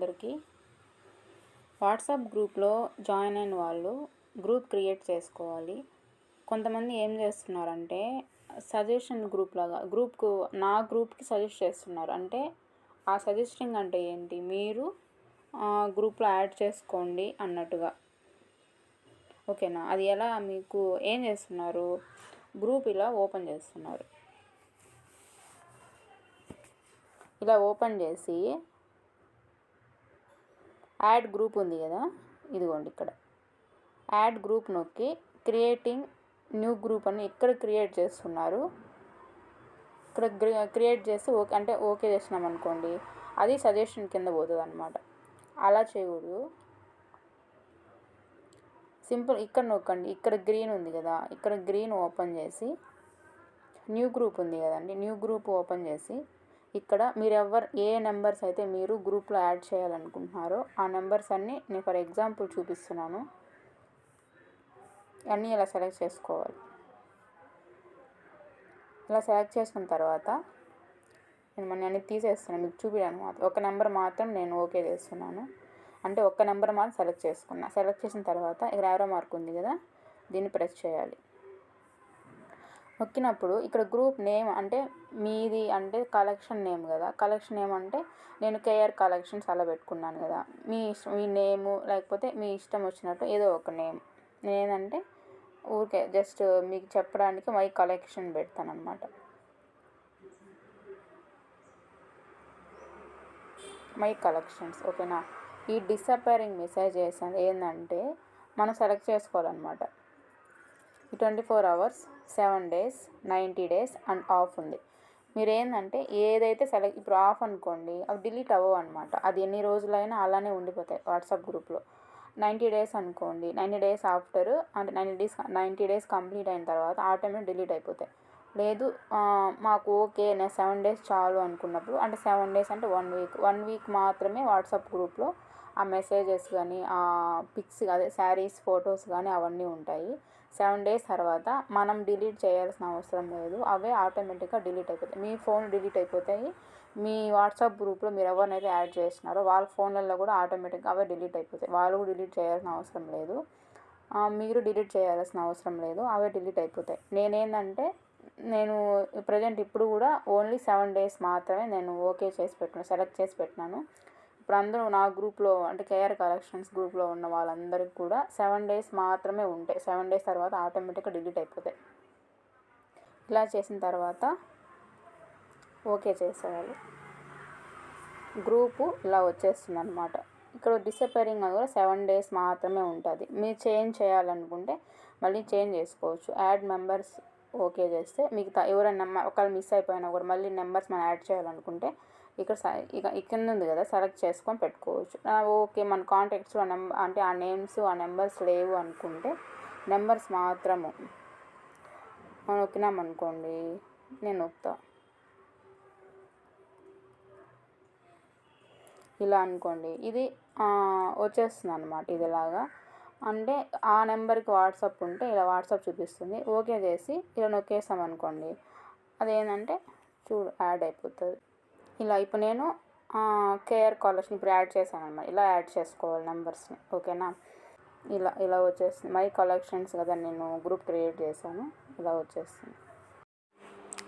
అందరికీ వాట్సాప్ గ్రూప్లో జాయిన్ అయిన వాళ్ళు గ్రూప్ క్రియేట్ చేసుకోవాలి. కొంతమంది ఏం చేస్తున్నారంటే సజెషన్ గ్రూప్ లాగా గ్రూప్కు నా గ్రూప్కి సజెస్ట్ చేస్తున్నారు. అంటే ఆ సజెస్టింగ్ అంటే ఏంటి? మీరు గ్రూప్లో యాడ్ చేసుకోండి అన్నట్టుగా. ఓకేనా? అది ఎలా మీకు ఏం చేస్తున్నారు? గ్రూప్ ఇలా ఓపెన్ చేస్తున్నారు. ఇలా ఓపెన్ చేసి యాడ్ గ్రూప్ ఉంది కదా ఇదిగోండి ఇక్కడ. యాడ్ గ్రూప్ నొక్కి క్రియేటింగ్ న్యూ గ్రూప్ అని ఇక్కడ క్రియేట్ చేస్తున్నారు. ఇక్కడ క్రియేట్ చేసి ఓకే అంటే ఓకే చేసినాం అనుకోండి అది సజెషన్ కింద పోతుంది అనమాట అలా చేయకూడదు. సింపుల్ ఇక్కడ నొక్కండి ఇక్కడ గ్రీన్ ఉంది కదా ఇక్కడ గ్రీన్ ఓపెన్ చేసి న్యూ గ్రూప్ ఉంది కదండి న్యూ గ్రూప్ ఓపెన్ చేసి ఇక్కడ మీరు ఎవరు ఏ నెంబర్స్ అయితే మీరు గ్రూప్లో యాడ్ చేయాలనుకుంటున్నారో ఆ నెంబర్స్ అన్నీ నేను ఫర్ ఎగ్జాంపుల్ చూపిస్తున్నాను. అన్నీ ఇలా సెలెక్ట్ చేసుకోవాలి. ఇలా సెలెక్ట్ చేసుకున్న తర్వాత నేను మన అన్ని తీసేస్తున్నాను మీకు చూపించాను మాత్రం. ఒక నెంబర్ మాత్రం నేను ఓకే చేస్తున్నాను. అంటే ఒక్క నెంబర్ మాత్రం సెలెక్ట్ చేసుకున్నా. సెలెక్ట్ చేసిన తర్వాత ఇక్కడ యారో మార్క్ ఉంది కదా దీన్ని ప్రెస్ చేయాలి. నొక్కినప్పుడు ఇక్కడ గ్రూప్ నేమ్ అంటే మీది అంటే కలెక్షన్ నేమ్ కదా. కలెక్షన్ నేమ్ అంటే నేను కేఆర్ కలెక్షన్స్ అలా పెట్టుకున్నాను కదా. మీ ఇష్టం మీ నేము లేకపోతే మీ ఇష్టం వచ్చినట్టు ఏదో ఒక నేమ్ నేనంటే ఊరికే జస్ట్ మీకు చెప్పడానికి మై కలెక్షన్ పెడతాను అనమాట మై కలెక్షన్స్ ఓకేనా? ఈ డిసపేరింగ్ మెసేజ్ చేసాను ఏంటంటే మనం సెలెక్ట్ చేసుకోవాలన్నమాట. ఈ twenty four hours seven days ninety days and off ఉంది. మీరు ఏంటంటే ఏదైతే సెలెక్ట్ ఇప్పుడు ఆఫ్ అనుకోండి అవి డిలీట్ అవ్వవు అనమాట అది ఎన్ని రోజులైనా అలానే ఉండిపోతాయి వాట్సాప్ గ్రూప్లో. నైంటీ డేస్ అనుకోండి నైంటీ డేస్ ఆఫ్టర్ అంటే ninety days ninety days complete అయిన తర్వాత ఆటోమేటిక్ డిలీట్ అయిపోతాయి. లేదు మాకు ఓకే నేను సెవెన్ డేస్ చాలు అనుకున్నప్పుడు అంటే సెవెన్ డేస్ అంటే వన్ వీక్ వన్ వీక్ మాత్రమే వాట్సాప్ గ్రూప్లో ఆ మెసేజెస్ కానీ ఆ పిక్స్ అదే శారీస్ ఫొటోస్ కానీ అవన్నీ ఉంటాయి. సెవెన్ డేస్ తర్వాత మనం డిలీట్ చేయాల్సిన అవసరం లేదు. అవే ఆటోమేటిక్గా డిలీట్ అయిపోతాయి. మీ ఫోన్ డిలీట్ అయిపోతాయి. మీ వాట్సాప్ గ్రూప్లో మీరు ఎవరినైతే యాడ్ చేస్తున్నారో వాళ్ళ ఫోన్లలో కూడా ఆటోమేటిక్గా అవే డిలీట్ అయిపోతాయి. వాళ్ళు కూడా డిలీట్ చేయాల్సిన అవసరం లేదు. మీరు డిలీట్ చేయాల్సిన అవసరం లేదు. అవే డిలీట్ అయిపోతాయి. నేనేంటంటే నేను ప్రజెంట్ ఇప్పుడు కూడా ఓన్లీ సెవెన్ డేస్ మాత్రమే నేను ఓకే చేసి పెట్టిన సెలెక్ట్ చేసి పెట్టినాను. ఇప్పుడు అందరూ నా గ్రూప్లో అంటే కేఆర్ కలెక్షన్స్ గ్రూప్లో ఉన్న వాళ్ళందరికీ కూడా సెవెన్ డేస్ మాత్రమే ఉంటాయి సెవెన్ డేస్ తర్వాత ఆటోమేటిక్గా డిలీట్ అయిపోతాయి. ఇలా చేసిన తర్వాత ఓకే చేసేయాలి. గ్రూపు ఇలా వచ్చేస్తుంది అనమాట ఇక్కడ డిసపేరింగ్ కూడా సెవెన్ డేస్ మాత్రమే ఉంటుంది. మీరు చేంజ్ చేయాలనుకుంటే మళ్ళీ చేంజ్ చేసుకోవచ్చు. యాడ్ మెంబర్స్ ఓకే చేస్తే మిగతా ఎవరైనా ఒకళ్ళు ఒకవేళ మిస్ అయిపోయినా కూడా మళ్ళీ నెంబర్స్ మనం యాడ్ చేయాలనుకుంటే ఇక్కడ ఇక ఇక్కడ ఉంది కదా సెలెక్ట్ చేసుకొని పెట్టుకోవచ్చు. ఓకే మన కాంటాక్ట్స్లో నెంబర్ అంటే ఆ నేమ్స్ ఆ నెంబర్స్ లేవు అనుకుంటే నెంబర్స్ మాత్రము మనం నొక్కినాం నేను నొక్కుతా ఇలా అనుకోండి ఇది వచ్చేస్తుంది అనమాట ఇది ఇలాగా అంటే ఆ నెంబర్కి వాట్సాప్ ఉంటే ఇలా వాట్సాప్ చూపిస్తుంది. ఓకే చేసి ఇలా నొక్కేసాం అనుకోండి అదేంటంటే చూడు యాడ్ అయిపోతుంది. ఇలా ఇప్పుడు నేను కేఆర్ కాలర్స్ని ఇప్పుడు యాడ్ చేశాను అనమాట ఇలా యాడ్ చేసుకోవాలి నెంబర్స్ని. ఓకేనా? ఇలా ఇలా వచ్చేస్తుంది. మై కలెక్షన్స్ కదా నేను గ్రూప్ క్రియేట్ చేశాను. ఇలా వచ్చేస్తుంది.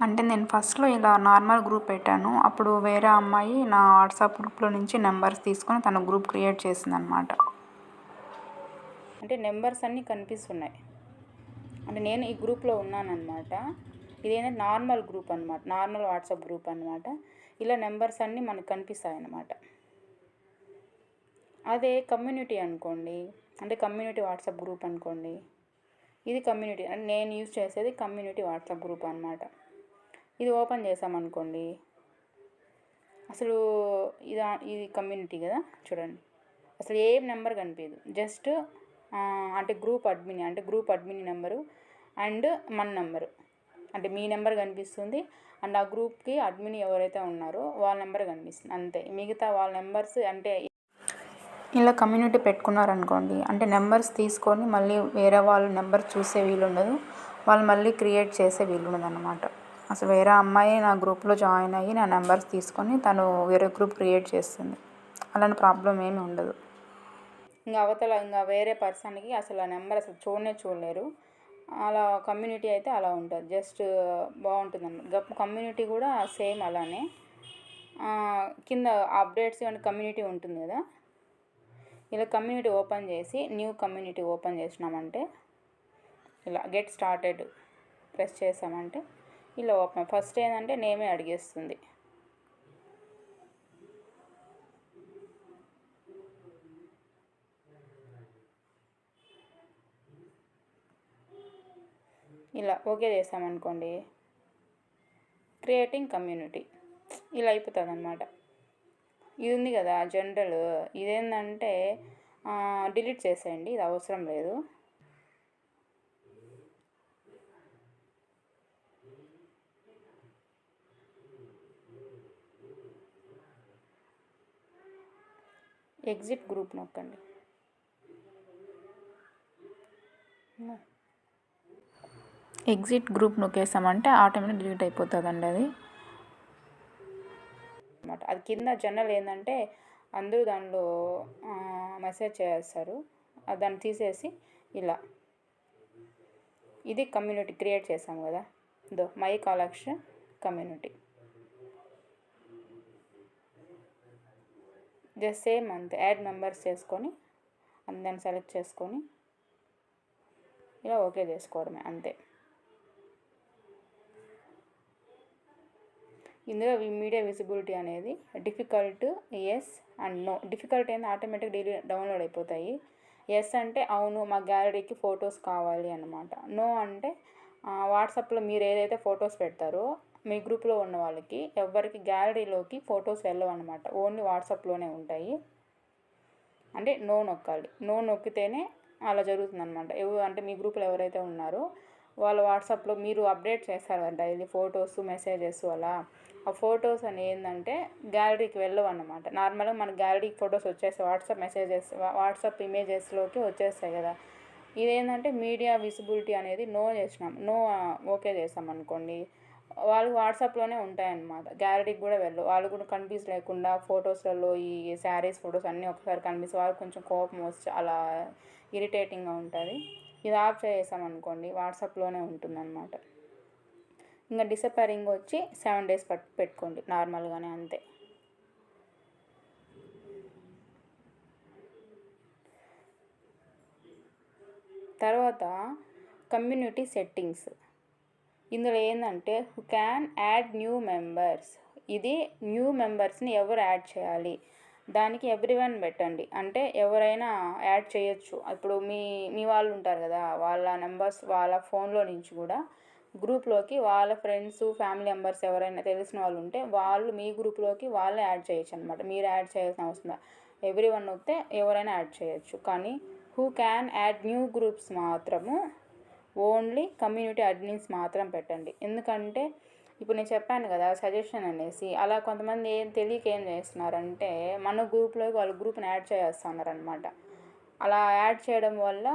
అంటే నేను ఫస్ట్లో ఇలా నార్మల్ గ్రూప్ పెట్టాను. అప్పుడు వేరే అమ్మాయి నా వాట్సాప్ గ్రూప్లో నుంచి నెంబర్స్ తీసుకొని తన గ్రూప్ క్రియేట్ చేసింది అనమాట అంటే నెంబర్స్ అన్నీ కనిపిస్తున్నాయి. అంటే నేను ఈ గ్రూప్లో ఉన్నానన్నమాట. ఇదేంటంటే నార్మల్ గ్రూప్ అనమాట నార్మల్ వాట్సాప్ గ్రూప్ అనమాట ఇలా నెంబర్స్ అన్నీ మనకు కనిపిస్తాయి అన్నమాట అదే కమ్యూనిటీ అనుకోండి అంటే కమ్యూనిటీ వాట్సాప్ గ్రూప్ అనుకోండి ఇది కమ్యూనిటీ అంటే నేను యూజ్ చేసేది కమ్యూనిటీ వాట్సాప్ గ్రూప్ అనమాట ఇది ఓపెన్ చేసామనుకోండి అసలు ఇది ఇది కమ్యూనిటీ కదా చూడండి. అసలు ఏం నెంబర్ కనిపించదు జస్ట్ అంటే గ్రూప్ అడ్మిన్ అంటే గ్రూప్ అడ్మిన్ నెంబరు అండ్ మన నెంబరు. అంటే మీ నెంబర్ కనిపిస్తుంది అండ్ ఆ గ్రూప్కి అడ్మిన్ ఎవరైతే ఉన్నారో వాళ్ళ నెంబర్ కనిపిస్తుంది. అంతే. మిగతా వాళ్ళ నెంబర్స్ అంటే ఇలా కమ్యూనిటీ పెట్టుకున్నారనుకోండి అంటే నెంబర్స్ తీసుకొని మళ్ళీ వేరే వాళ్ళ నెంబర్ చూసే వీలు ఉండదు వాళ్ళు మళ్ళీ క్రియేట్ చేసే వీలు ఉండదు అనమాట అసలు వేరే అమ్మాయి నా గ్రూప్లో జాయిన్ అయ్యి నా నెంబర్స్ తీసుకొని తను వేరే గ్రూప్ క్రియేట్ చేస్తుంది. అలాంటి ప్రాబ్లం ఏమి ఉండదు. ఇంకా అవతల ఇంకా వేరే పర్సన్కి అసలు ఆ నెంబర్ అసలు చూడనే చూడలేరు. అలా కమ్యూనిటీ అయితే అలా ఉంటుంది. జస్ట్ బాగుంటుంది అన్నమాట కమ్యూనిటీ కూడా సేమ్ అలానే. కింద అప్డేట్స్ అండ్ కమ్యూనిటీ ఉంటుంది కదా? ఇలా కమ్యూనిటీ ఓపెన్ చేసి న్యూ కమ్యూనిటీ ఓపెన్ చేసినామంటే ఇలా గెట్ స్టార్టెడ్ ప్రెస్ చేసామంటే ఇలా ఓపెన్ ఫస్ట్ ఏంటంటే నేమే అడిగేస్తుంది ఇలా ఓకే చేసామనుకోండి. Creating community. ఇలా అయిపోతుంది అనమాట ఇది ఉంది కదా జనరల్ ఇదేంటంటే డిలీట్ చేసేయండి ఇది అవసరం లేదు. ఎగ్జిట్ గ్రూప్ నొక్కండి. ఎగ్జిట్ గ్రూప్ నొక్కేసామంటే ఆటోమేటిక్ డిలీట్ అయిపోతుందండి అది. అనమాట అది కింద జనరల్ ఏంటంటే అందరూ దానిలో మెసేజ్ చేస్తారు. దాన్ని తీసేసి ఇలా. ఇది కమ్యూనిటీ క్రియేట్ చేసాం కదా. దో మై కాలక్ష కమ్యూనిటీ. జస్ట్ సేమ్ అంతే. యాడ్ మెంబర్స్ చేసుకొని అందరిని సెలెక్ట్ చేసుకొని ఇలా ఓకే చేసుకోవడమే అంతే. ఇందులో మీడియా విజిబిలిటీ అనేది default yes and no default ఏంది? ఆటోమేటిక్ డైలీ డౌన్లోడ్ అయిపోతాయి. ఎస్ అంటే అవును మా గ్యాలరీకి ఫొటోస్ కావాలి అన్నమాట. నో అంటే వాట్సాప్లో మీరు ఏదైతే ఫొటోస్ పెడతారో మీ గ్రూప్లో ఉన్న వాళ్ళకి ఎవరికి గ్యాలరీలోకి ఫొటోస్ వెళ్ళవు అనమాట ఓన్లీ వాట్సాప్లోనే ఉంటాయి. అంటే నో నొక్కాలి. నో నొక్కితేనే అలా జరుగుతుంది అనమాట అంటే మీ గ్రూప్లో ఎవరైతే ఉన్నారో వాళ్ళ వాట్సాప్లో మీరు అప్డేట్ చేస్తారు కదా డైలీ ఫొటోస్ మెసేజెస్ అలా ఆ ఫొటోస్ అని ఏంటంటే గ్యాలరీకి వెళ్ళవు అన్నమాట నార్మల్గా మన గ్యాలరీకి ఫొటోస్ వచ్చేస్తాయి. వాట్సాప్ మెసేజెస్ వాట్సాప్ ఇమేజెస్లోకి వచ్చేస్తాయి కదా. ఇదేంటంటే మీడియా విజిబిలిటీ అనేది నో చేసినాం. నో ఓకే చేసాం అనుకోండి. వాళ్ళు వాట్సాప్లోనే ఉంటాయన్నమాట. గ్యాలరీకి కూడా వెళ్ళు వాళ్ళు కూడా కన్ఫ్యూజ్ లేకుండా ఫొటోస్లలో ఈ శారీస్ ఫొటోస్ అన్నీ ఒకసారి కనిపిస్తే వాళ్ళకి కొంచెం కోపం వచ్చి అలా ఇరిటేటింగ్గా ఉంటుంది. ఇది ఆఫ్ చేసామనుకోండి వాట్సాప్లోనే ఉంటుందన్నమాట. ఇంకా డిసపేరింగ్ వచ్చి సెవెన్ డేస్ పట్ పెట్టుకోండి నార్మల్గానే అంతే. తర్వాత కమ్యూనిటీ సెట్టింగ్స్. ఇందులో ఏంటంటే who can add new members ఇది న్యూ మెంబర్స్ని ఎవరు యాడ్ చేయాలి? దానికి ఎవ్రీ వన్ పెట్టండి. అంటే ఎవరైనా యాడ్ చేయొచ్చు. ఇప్పుడు మీ మీ వాళ్ళు ఉంటారు కదా వాళ్ళ నెంబర్స్ వాళ్ళ ఫోన్లో నుంచి కూడా గ్రూప్లోకి వాళ్ళ ఫ్రెండ్స్ ఫ్యామిలీ మెంబర్స్ ఎవరైనా తెలిసిన వాళ్ళు ఉంటే వాళ్ళు మీ గ్రూప్లోకి వాళ్ళే యాడ్ చేయొచ్చు అనమాట మీరు యాడ్ చేయాల్సిన అవసరం ఎవ్రీ వన్ వస్తే ఎవరైనా యాడ్ చేయొచ్చు. కానీ who can add new groups మాత్రము ఓన్లీ కమ్యూనిటీ అడ్మిన్స్ మాత్రం పెట్టండి. ఎందుకంటే ఇప్పుడు నేను చెప్పాను కదా సజెషన్ అనేసి. అలా కొంతమంది ఏం తెలియక ఏం చేస్తున్నారంటే మన గ్రూప్లోకి వాళ్ళ గ్రూప్ని యాడ్ చేస్తున్నారు అనమాట అలా యాడ్ చేయడం వల్ల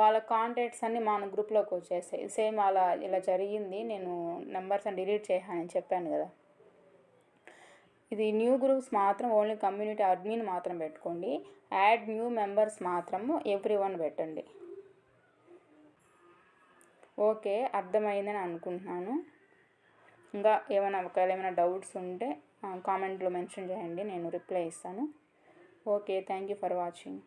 వాళ్ళ కాంటాక్ట్స్ అన్నీ మన గ్రూప్లోకి వచ్చేసాయి. సేమ్ అలా ఇలా జరిగింది. నేను నెంబర్స్ అని డిలీట్ చేశానని చెప్పాను కదా. ఇది న్యూ గ్రూప్స్ మాత్రం ఓన్లీ కమ్యూనిటీ అడ్మిన్ మాత్రం పెట్టుకోండి. యాడ్ న్యూ మెంబర్స్ మాత్రము ఎవ్రీ వన్ పెట్టండి. ఓకే అర్థమైందని అనుకుంటున్నాను. ఇంకా ఏమైనా ఒకవేళ ఏమైనా డౌట్స్ ఉంటే కామెంట్లో మెన్షన్ చేయండి నేను రిప్లై ఇస్తాను. Okay thank you for watching.